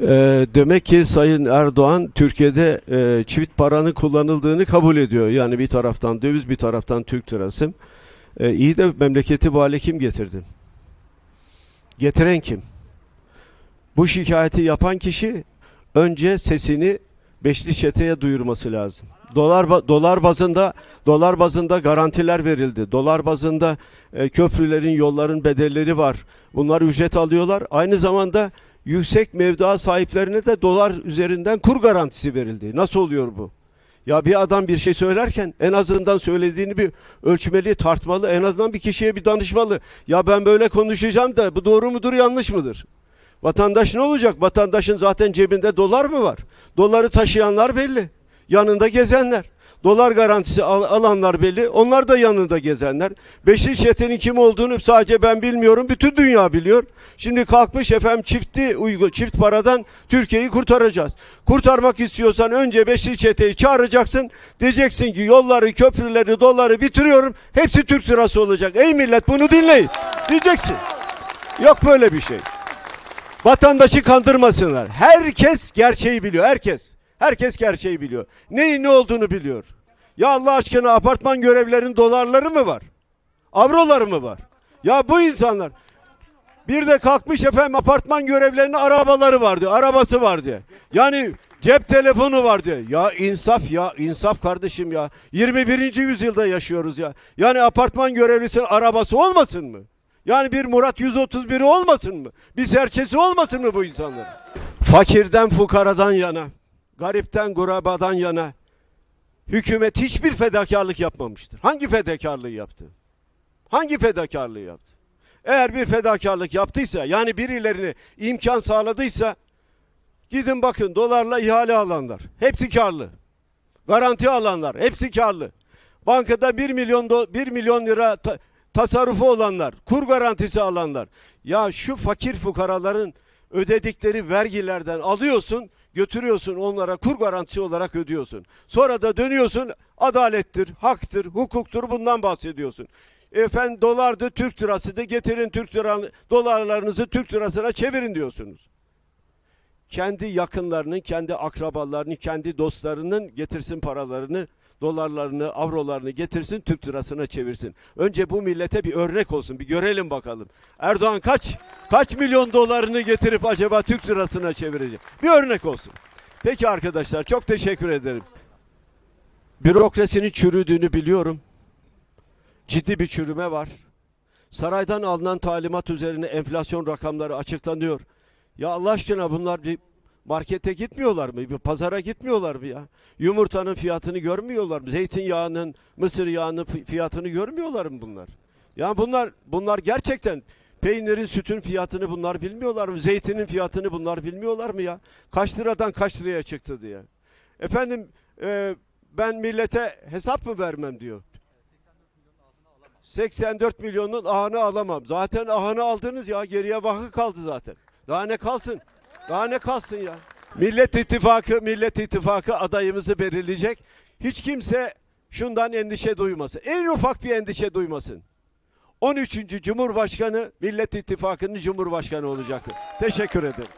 Ee, demek ki Sayın Erdoğan Türkiye'de e, çivit paranın kullanıldığını kabul ediyor. Yani bir taraftan döviz bir taraftan Türk lirası. Ee, iyi de memleketi bu hale kim getirdi? Getiren kim? Bu şikayeti yapan kişi önce sesini beşli çeteye duyurması lazım. Dolar dolar bazında dolar bazında garantiler verildi. Dolar bazında e, köprülerin, yolların bedelleri var. Bunlar ücret alıyorlar. Aynı zamanda yüksek mevduat sahiplerine de dolar üzerinden kur garantisi verildi. Nasıl oluyor bu? Ya bir adam bir şey söylerken en azından söylediğini bir ölçmeli, tartmalı, en azından bir kişiye bir danışmalı. Ya ben böyle konuşacağım da bu doğru mudur, yanlış mıdır? Vatandaş ne olacak? Vatandaşın zaten cebinde dolar mı var? Doları taşıyanlar belli. Yanında gezenler. Dolar garantisi al- alanlar belli. Onlar da yanında gezenler. Beşli çetenin kim olduğunu sadece ben bilmiyorum. Bütün dünya biliyor. Şimdi kalkmış efendim çifti uygun çift paradan Türkiye'yi kurtaracağız. Kurtarmak istiyorsan önce beşli çeteyi çağıracaksın. Diyeceksin ki yolları, köprüleri, doları bitiriyorum. Hepsi Türk lirası olacak. Ey millet bunu dinleyin. Diyeceksin. Yok böyle bir şey. Vatandaşı kandırmasınlar. Herkes gerçeği biliyor. Herkes. Herkes gerçeği biliyor. Neyin ne olduğunu biliyor. Ya Allah aşkına apartman görevlerinin dolarları mı var? Avroları mı var? Ya bu insanlar bir de kalkmış efendim apartman görevlerinin arabaları var diyor. Arabası var diye. Yani cep telefonu var diye. Ya insaf ya insaf kardeşim ya. 21. yüzyılda yaşıyoruz ya. Yani apartman görevlisinin arabası olmasın mı? Yani bir Murat 131'i olmasın mı? Bir serçesi olmasın mı bu insanların? Fakirden fukaradan yana, garipten gurabadan yana hükümet hiçbir fedakarlık yapmamıştır. Hangi fedakarlığı yaptı? Hangi fedakarlığı yaptı? Eğer bir fedakarlık yaptıysa yani birilerine imkan sağladıysa gidin bakın dolarla ihale alanlar hepsi karlı. Garanti alanlar hepsi karlı. Bankada 1 milyon do, 1 milyon lira ta- tasarrufu olanlar, kur garantisi alanlar. Ya şu fakir fukaraların ödedikleri vergilerden alıyorsun, götürüyorsun onlara kur garantisi olarak ödüyorsun. Sonra da dönüyorsun adalettir, haktır, hukuktur bundan bahsediyorsun. Efendim dolardı, Türk lirası da getirin Türk lira, dolarlarınızı Türk lirasına çevirin diyorsunuz. Kendi yakınlarının, kendi akrabalarının, kendi dostlarının getirsin paralarını, dolarlarını, avrolarını getirsin Türk lirasına çevirsin. Önce bu millete bir örnek olsun. Bir görelim bakalım. Erdoğan kaç kaç milyon dolarını getirip acaba Türk lirasına çevirecek? Bir örnek olsun. Peki arkadaşlar çok teşekkür ederim. Bürokrasinin çürüdüğünü biliyorum. Ciddi bir çürüme var. Saraydan alınan talimat üzerine enflasyon rakamları açıklanıyor. Ya Allah aşkına bunlar bir markete gitmiyorlar mı? Bir pazara gitmiyorlar mı ya? Yumurtanın fiyatını görmüyorlar mı? Zeytinyağının, mısır yağının fi- fiyatını görmüyorlar mı bunlar? Ya bunlar bunlar gerçekten peynirin, sütün fiyatını bunlar bilmiyorlar mı? Zeytinin fiyatını bunlar bilmiyorlar mı ya? Kaç liradan kaç liraya çıktı diye. Efendim e, ben millete hesap mı vermem diyor. 84 milyonun ahını alamam. Zaten ahını aldınız ya. Geriye vakı kaldı zaten. Daha ne kalsın? Daha ne kalsın ya? Millet İttifakı, Millet İttifakı adayımızı belirleyecek. Hiç kimse şundan endişe duymasın. En ufak bir endişe duymasın. 13. Cumhurbaşkanı Millet İttifakı'nın Cumhurbaşkanı olacaktır. Teşekkür ederim.